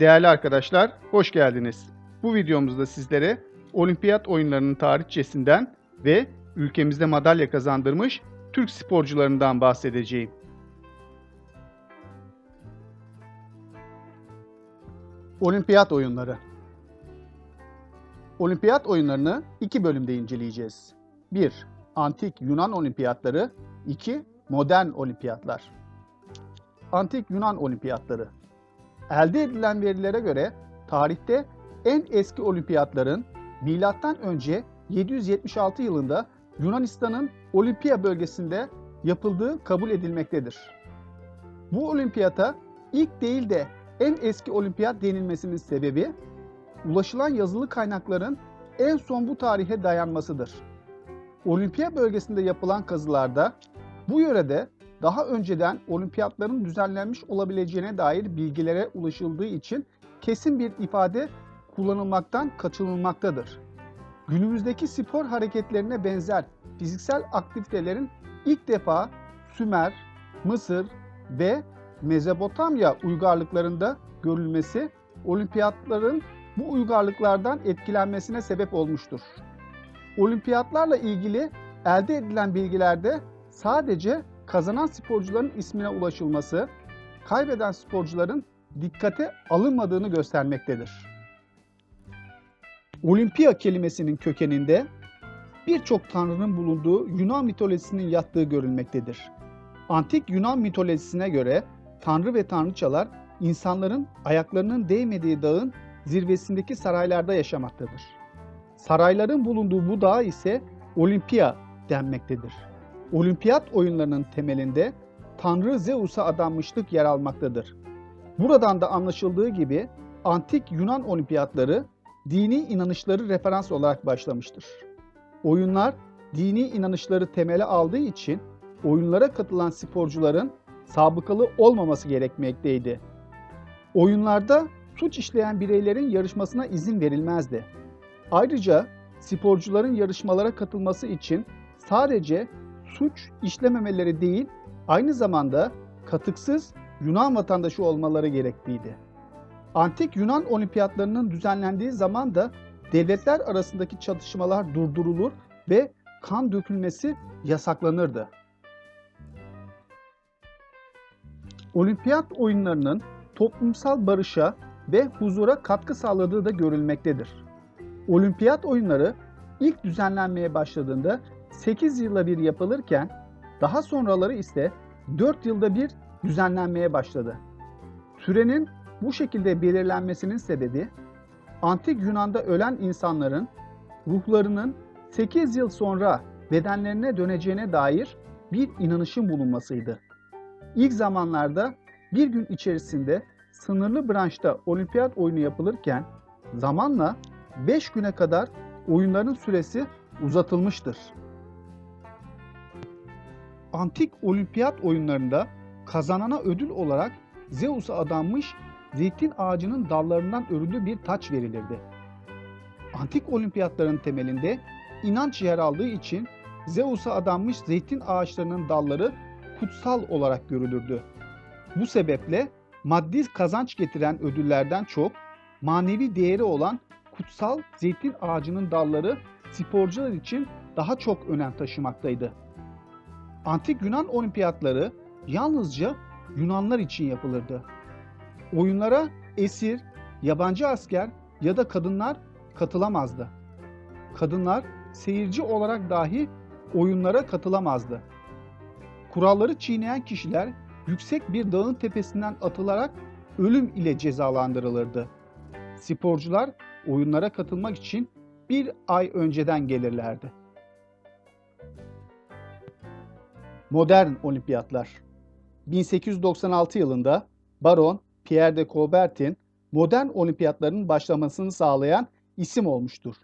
Değerli arkadaşlar, hoş geldiniz. Bu videomuzda sizlere olimpiyat oyunlarının tarihçesinden ve ülkemizde madalya kazandırmış Türk sporcularından bahsedeceğim. Olimpiyat oyunları Olimpiyat oyunlarını iki bölümde inceleyeceğiz. 1. Antik Yunan olimpiyatları 2. Modern olimpiyatlar Antik Yunan olimpiyatları Elde edilen verilere göre tarihte en eski olimpiyatların milattan önce 776 yılında Yunanistan'ın Olimpiya bölgesinde yapıldığı kabul edilmektedir. Bu olimpiyata ilk değil de en eski olimpiyat denilmesinin sebebi ulaşılan yazılı kaynakların en son bu tarihe dayanmasıdır. Olimpiya bölgesinde yapılan kazılarda bu yörede daha önceden olimpiyatların düzenlenmiş olabileceğine dair bilgilere ulaşıldığı için kesin bir ifade kullanılmaktan kaçınılmaktadır. Günümüzdeki spor hareketlerine benzer fiziksel aktivitelerin ilk defa Sümer, Mısır ve Mezopotamya uygarlıklarında görülmesi olimpiyatların bu uygarlıklardan etkilenmesine sebep olmuştur. Olimpiyatlarla ilgili elde edilen bilgilerde sadece kazanan sporcuların ismine ulaşılması, kaybeden sporcuların dikkate alınmadığını göstermektedir. Olimpiya kelimesinin kökeninde birçok tanrının bulunduğu Yunan mitolojisinin yattığı görülmektedir. Antik Yunan mitolojisine göre tanrı ve tanrıçalar insanların ayaklarının değmediği dağın zirvesindeki saraylarda yaşamaktadır. Sarayların bulunduğu bu dağ ise Olimpiya denmektedir. Olimpiyat oyunlarının temelinde Tanrı Zeus'a adanmışlık yer almaktadır. Buradan da anlaşıldığı gibi antik Yunan olimpiyatları dini inanışları referans olarak başlamıştır. Oyunlar dini inanışları temele aldığı için oyunlara katılan sporcuların sabıkalı olmaması gerekmekteydi. Oyunlarda suç işleyen bireylerin yarışmasına izin verilmezdi. Ayrıca sporcuların yarışmalara katılması için sadece suç işlememeleri değil, aynı zamanda katıksız Yunan vatandaşı olmaları gerekliydi. Antik Yunan olimpiyatlarının düzenlendiği zaman da devletler arasındaki çatışmalar durdurulur ve kan dökülmesi yasaklanırdı. Olimpiyat oyunlarının toplumsal barışa ve huzura katkı sağladığı da görülmektedir. Olimpiyat oyunları ilk düzenlenmeye başladığında 8 yılda bir yapılırken daha sonraları ise 4 yılda bir düzenlenmeye başladı. Sürenin bu şekilde belirlenmesinin sebebi antik Yunan'da ölen insanların ruhlarının 8 yıl sonra bedenlerine döneceğine dair bir inanışın bulunmasıydı. İlk zamanlarda bir gün içerisinde sınırlı branşta olimpiyat oyunu yapılırken zamanla 5 güne kadar oyunların süresi uzatılmıştır. Antik olimpiyat oyunlarında kazanana ödül olarak Zeus'a adanmış zeytin ağacının dallarından örülü bir taç verilirdi. Antik olimpiyatların temelinde inanç yer aldığı için Zeus'a adanmış zeytin ağaçlarının dalları kutsal olarak görülürdü. Bu sebeple maddi kazanç getiren ödüllerden çok manevi değeri olan kutsal zeytin ağacının dalları sporcular için daha çok önem taşımaktaydı. Antik Yunan olimpiyatları yalnızca Yunanlar için yapılırdı. Oyunlara esir, yabancı asker ya da kadınlar katılamazdı. Kadınlar seyirci olarak dahi oyunlara katılamazdı. Kuralları çiğneyen kişiler yüksek bir dağın tepesinden atılarak ölüm ile cezalandırılırdı. Sporcular oyunlara katılmak için bir ay önceden gelirlerdi. Modern olimpiyatlar 1896 yılında Baron Pierre de Coubertin modern olimpiyatların başlamasını sağlayan isim olmuştur.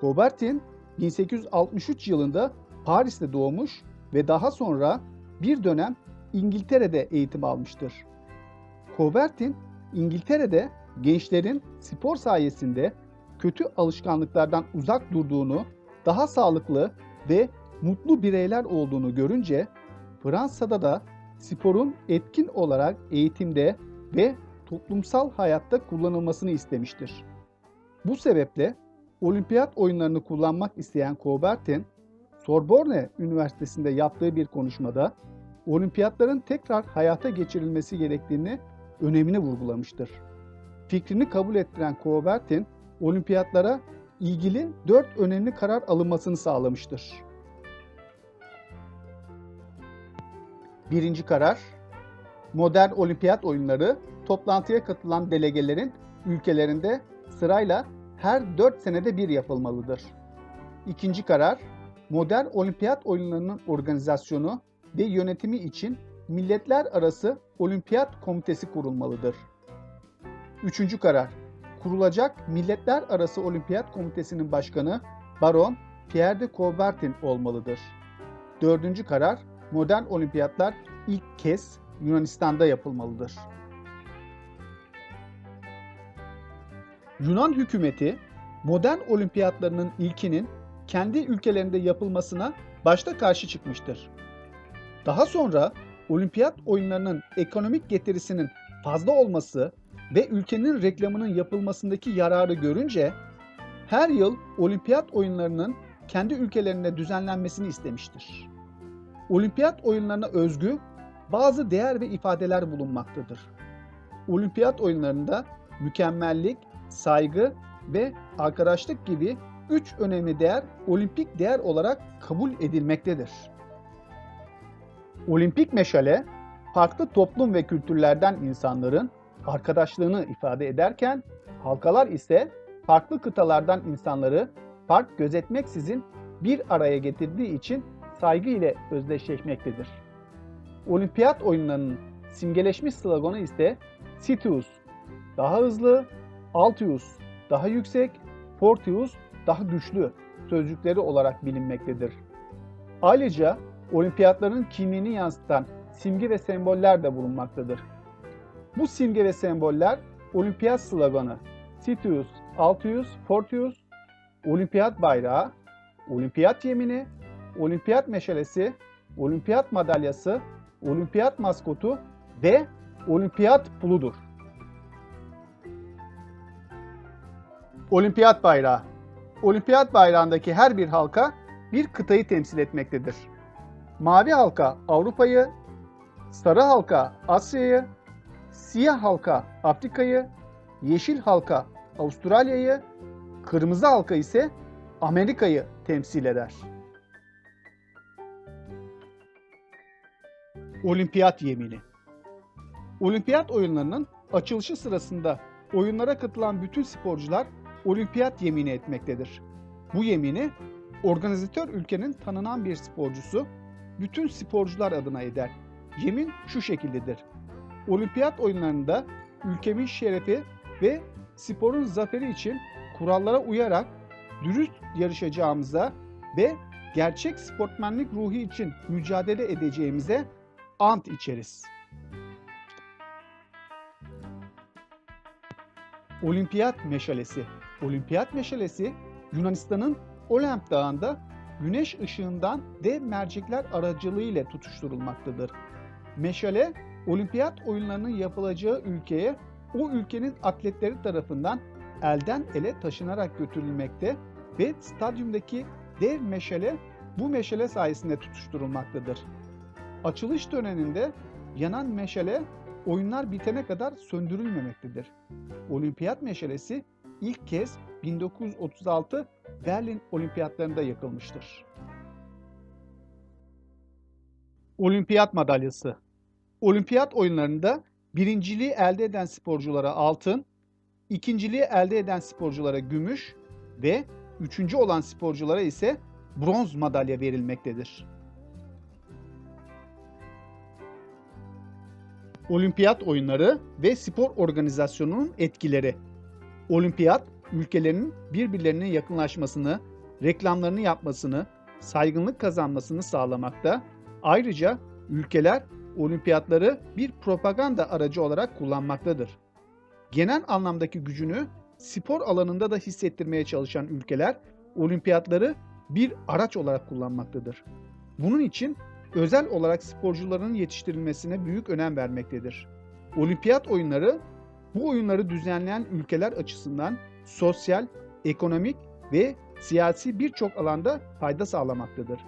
Coubertin 1863 yılında Paris'te doğmuş ve daha sonra bir dönem İngiltere'de eğitim almıştır. Coubertin İngiltere'de gençlerin spor sayesinde kötü alışkanlıklardan uzak durduğunu, daha sağlıklı ve mutlu bireyler olduğunu görünce Fransa'da da sporun etkin olarak eğitimde ve toplumsal hayatta kullanılmasını istemiştir. Bu sebeple olimpiyat oyunlarını kullanmak isteyen Coubertin, Sorbonne Üniversitesi'nde yaptığı bir konuşmada olimpiyatların tekrar hayata geçirilmesi gerektiğini önemini vurgulamıştır. Fikrini kabul ettiren Coubertin, olimpiyatlara ilgili dört önemli karar alınmasını sağlamıştır. Birinci karar, modern olimpiyat oyunları toplantıya katılan delegelerin ülkelerinde sırayla her 4 senede bir yapılmalıdır. İkinci karar, modern olimpiyat oyunlarının organizasyonu ve yönetimi için milletler arası olimpiyat komitesi kurulmalıdır. Üçüncü karar, kurulacak milletler arası olimpiyat komitesinin başkanı Baron Pierre de Coubertin olmalıdır. Dördüncü karar, modern olimpiyatlar ilk kez Yunanistan'da yapılmalıdır. Yunan hükümeti modern olimpiyatlarının ilkinin kendi ülkelerinde yapılmasına başta karşı çıkmıştır. Daha sonra olimpiyat oyunlarının ekonomik getirisinin fazla olması ve ülkenin reklamının yapılmasındaki yararı görünce her yıl olimpiyat oyunlarının kendi ülkelerinde düzenlenmesini istemiştir. Olimpiyat oyunlarına özgü bazı değer ve ifadeler bulunmaktadır. Olimpiyat oyunlarında mükemmellik, saygı ve arkadaşlık gibi üç önemli değer olimpik değer olarak kabul edilmektedir. Olimpik meşale, farklı toplum ve kültürlerden insanların arkadaşlığını ifade ederken, halkalar ise farklı kıtalardan insanları fark gözetmeksizin bir araya getirdiği için saygı ile özdeşleşmektedir. Olimpiyat oyunlarının simgeleşmiş sloganı ise Citius, daha hızlı, Altius, daha yüksek, Fortius, daha güçlü sözcükleri olarak bilinmektedir. Ayrıca olimpiyatların kimliğini yansıtan simge ve semboller de bulunmaktadır. Bu simge ve semboller olimpiyat sloganı Citius, Altius, Fortius, olimpiyat bayrağı, olimpiyat yemini, olimpiyat meşalesi, olimpiyat madalyası, olimpiyat maskotu ve olimpiyat puludur. Olimpiyat bayrağı Olimpiyat bayrağındaki her bir halka bir kıtayı temsil etmektedir. Mavi halka Avrupa'yı, sarı halka Asya'yı, siyah halka Afrika'yı, yeşil halka Avustralya'yı, kırmızı halka ise Amerika'yı temsil eder. Olimpiyat yemini Olimpiyat oyunlarının açılışı sırasında oyunlara katılan bütün sporcular olimpiyat yemini etmektedir. Bu yemini organizatör ülkenin tanınan bir sporcusu bütün sporcular adına eder. Yemin şu şekildedir. Olimpiyat oyunlarında ülkemin şerefi ve sporun zaferi için kurallara uyarak dürüst yarışacağımıza ve gerçek sportmenlik ruhu için mücadele edeceğimize ant içeriz. Olimpiyat meşalesi. Olimpiyat meşalesi Yunanistan'ın Olimp Dağı'nda güneş ışığından dev mercekler aracılığıyla tutuşturulmaktadır. Meşale, olimpiyat oyunlarının yapılacağı ülkeye o ülkenin atletleri tarafından elden ele taşınarak götürülmekte ve stadyumdaki dev meşale bu meşale sayesinde tutuşturulmaktadır. Açılış töreninde yanan meşale oyunlar bitene kadar söndürülmemektedir. Olimpiyat meşalesi ilk kez 1936 Berlin Olimpiyatlarında yakılmıştır. Olimpiyat madalyası Olimpiyat oyunlarında birinciliği elde eden sporculara altın, ikinciliği elde eden sporculara gümüş ve üçüncü olan sporculara ise bronz madalya verilmektedir. Olimpiyat oyunları ve spor organizasyonunun etkileri. Olimpiyat ülkelerin birbirlerine yakınlaşmasını, reklamlarını yapmasını, saygınlık kazanmasını sağlamakta. Ayrıca ülkeler olimpiyatları bir propaganda aracı olarak kullanmaktadır. Genel anlamdaki gücünü spor alanında da hissettirmeye çalışan ülkeler olimpiyatları bir araç olarak kullanmaktadır. Bunun için özel olarak sporcuların yetiştirilmesine büyük önem vermektedir. Olimpiyat oyunları Bu oyunları düzenleyen ülkeler açısından sosyal, ekonomik ve siyasi birçok alanda fayda sağlamaktadır.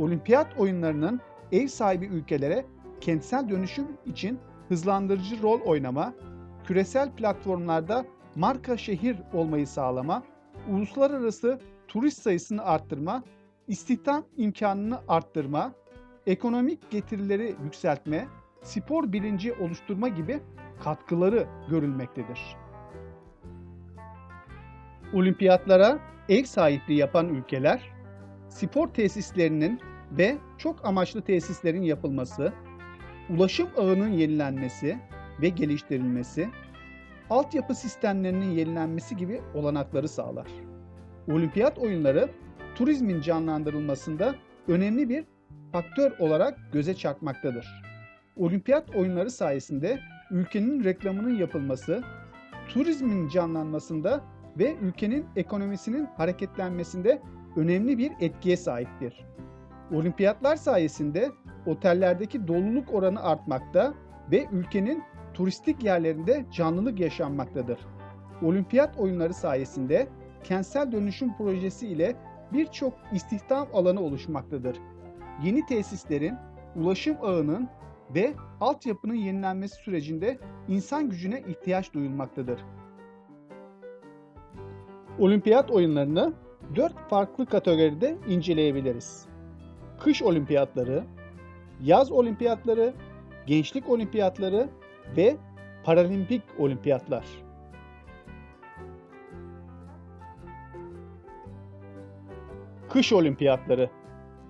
Olimpiyat oyunlarının ev sahibi ülkelere kentsel dönüşüm için hızlandırıcı rol oynama, küresel platformlarda marka şehir olmayı sağlama, uluslararası turist sayısını arttırma, istihdam imkanını arttırma, ekonomik getirileri yükseltme, spor bilinci oluşturma gibi katkıları görülmektedir. Olimpiyatlara ev sahipliği yapan ülkeler, spor tesislerinin ve çok amaçlı tesislerin yapılması, ulaşım ağının yenilenmesi ve geliştirilmesi, altyapı sistemlerinin yenilenmesi gibi olanakları sağlar. Olimpiyat oyunları turizmin canlandırılmasında önemli bir faktör olarak göze çarpmaktadır. Olimpiyat oyunları sayesinde ülkenin reklamının yapılması, turizmin canlanmasında ve ülkenin ekonomisinin hareketlenmesinde önemli bir etkiye sahiptir. Olimpiyatlar sayesinde otellerdeki doluluk oranı artmakta ve ülkenin turistik yerlerinde canlılık yaşanmaktadır. Olimpiyat oyunları sayesinde kentsel dönüşüm projesi ile birçok istihdam alanı oluşmaktadır. Yeni tesislerin, ulaşım ağının ve altyapının yenilenmesi sürecinde insan gücüne ihtiyaç duyulmaktadır. Olimpiyat oyunlarını 4 farklı kategoride inceleyebiliriz. Kış olimpiyatları, yaz olimpiyatları, gençlik olimpiyatları ve paralimpik olimpiyatlar. Kış olimpiyatları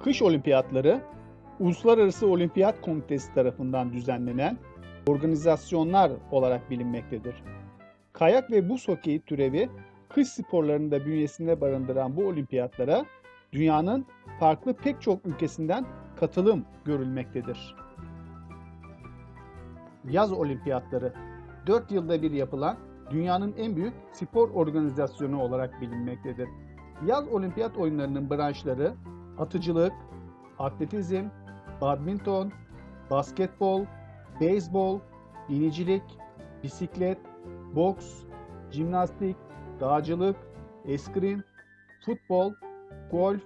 Kış olimpiyatları Uluslararası Olimpiyat Komitesi tarafından düzenlenen organizasyonlar olarak bilinmektedir. Kayak ve buz hokeyi türevi kış sporlarını da bünyesinde barındıran bu olimpiyatlara dünyanın farklı pek çok ülkesinden katılım görülmektedir. Yaz olimpiyatları 4 yılda bir yapılan dünyanın en büyük spor organizasyonu olarak bilinmektedir. Yaz olimpiyat oyunlarının branşları atıcılık, atletizm, badminton, basketbol, beyzbol, binicilik, bisiklet, boks, jimnastik, dağcılık, eskrim, futbol, golf,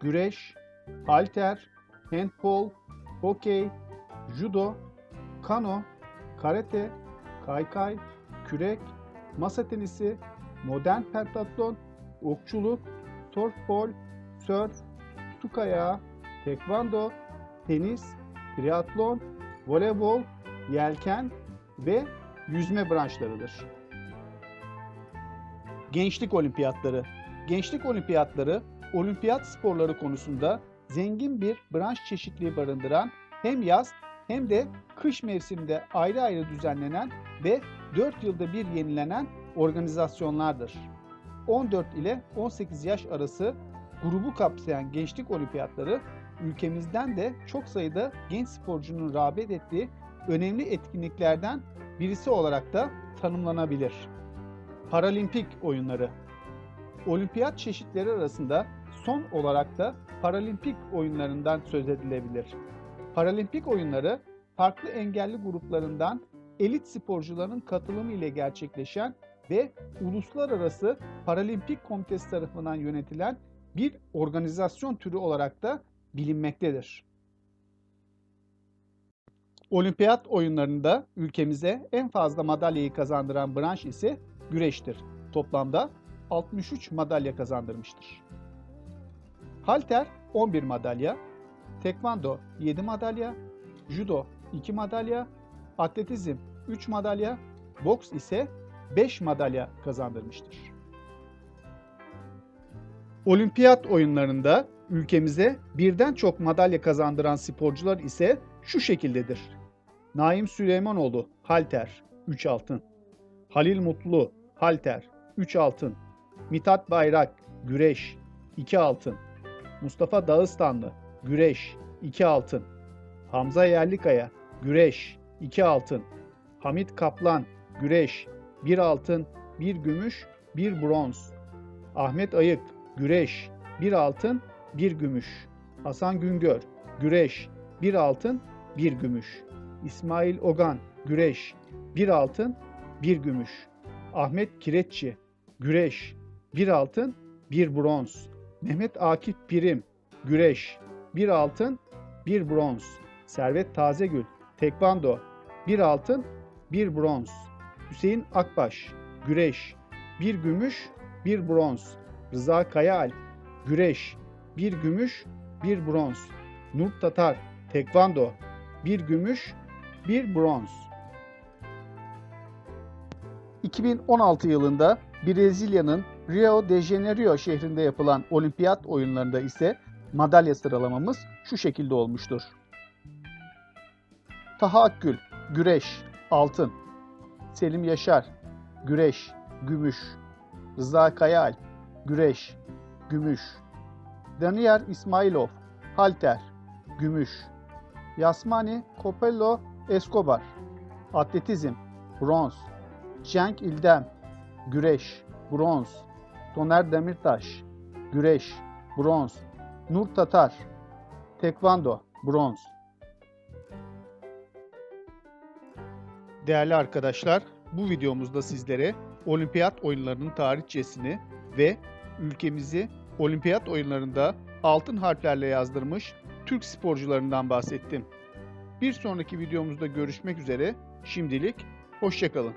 güreş, halter, handbol, hokey, judo, kano, karate, kaykay, kürek, masa tenisi, modern pentatlon, okçuluk, softball, sörf, su kayağı, tekvando, tenis, triatlon, voleybol, yelken ve yüzme branşlarıdır. Gençlik Olimpiyatları Gençlik Olimpiyatları, olimpiyat sporları konusunda zengin bir branş çeşitliliği barındıran hem yaz hem de kış mevsiminde ayrı ayrı düzenlenen ve 4 yılda bir yenilenen organizasyonlardır. 14 ile 18 yaş arası grubu kapsayan gençlik olimpiyatları ülkemizden de çok sayıda genç sporcunun rağbet ettiği önemli etkinliklerden birisi olarak da tanımlanabilir. Paralimpik oyunları Olimpiyat çeşitleri arasında son olarak da Paralimpik oyunlarından söz edilebilir. Paralimpik oyunları farklı engelli gruplarından elit sporcuların katılımı ile gerçekleşen ve uluslararası Paralimpik Komitesi tarafından yönetilen bir organizasyon türü olarak da bilinmektedir. Olimpiyat oyunlarında ülkemize en fazla madalyayı kazandıran branş ise güreştir. Toplamda 63 madalya kazandırmıştır. Halter 11 madalya, tekvando 7 madalya, judo 2 madalya, atletizm 3 madalya, boks ise 5 madalya kazandırmıştır. Olimpiyat oyunlarında ülkemize birden çok madalya kazandıran sporcular ise şu şekildedir. Naim Süleymanoğlu halter 3 altın. Halil Mutlu halter 3 altın. Mithat Bayrak güreş 2 altın. Mustafa Dağıstanlı güreş 2 altın. Hamza Yerlikaya güreş 2 altın. Hamit Kaplan güreş 1 altın, 1 gümüş, 1 bronz. Ahmet Ayık güreş 1 altın, 1 gümüş. Hasan Güngör güreş 1 altın, 1 gümüş. İsmail Ogan güreş 1 altın, 1 gümüş. Ahmet Kireççi, güreş, 1 altın, 1 bronz. Mehmet Akif Pirim, güreş, 1 altın, 1 bronz. Servet Tazegül, tekvando, 1 altın, 1 bronz. Hüseyin Akbaş, güreş, 1 gümüş, 1 bronz. Rıza Kayaalp, güreş, 1 gümüş, 1 bronz. Nur Tatar, tekvando, 1 gümüş, 1 bronz. 2016 yılında Brezilya'nın Rio de Janeiro şehrinde yapılan olimpiyat oyunlarında ise madalya sıralamamız şu şekilde olmuştur. Taha Akgül, güreş, altın. Selim Yaşar, güreş, gümüş. Rıza Kayaalp, güreş, gümüş. Daniel İsmailov, halter, gümüş. Yasmani Copello Escobar, atletizm, bronz. Cenk İldem, güreş, bronz. Toner Demirtaş, güreş, bronz. Nur Tatar, tekvando, bronz. Değerli arkadaşlar, bu videomuzda sizlere olimpiyat oyunlarının tarihçesini ve ülkemizi olimpiyat oyunlarında altın harflerle yazdırmış Türk sporcularından bahsettim. Bir sonraki videomuzda görüşmek üzere. Şimdilik hoşçakalın.